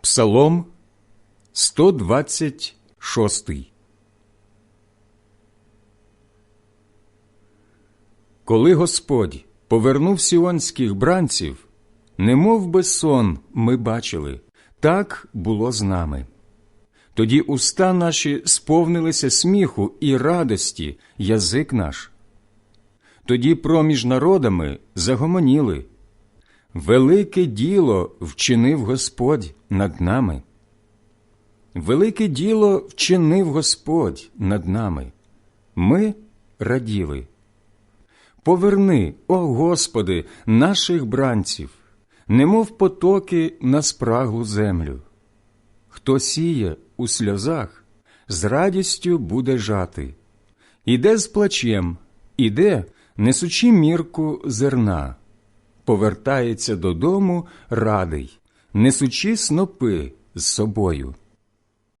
Псалом 126 Коли Господь повернув сіонських бранців, немов би сон ми бачили, так було з нами. Тоді уста наші сповнилися сміху і радості, язик наш. Тоді проміж народами загомоніли. Велике діло вчинив Господь над нами. Велике діло вчинив Господь над нами. Ми раділи. Поверни, о Господи, наших бранців, немов потоки на спраглу землю. Хто сіє у сльозах, з радістю буде жати. Іде з плачем, іде, несучи мірку зерна, повертається додому радий, несучи снопи з собою.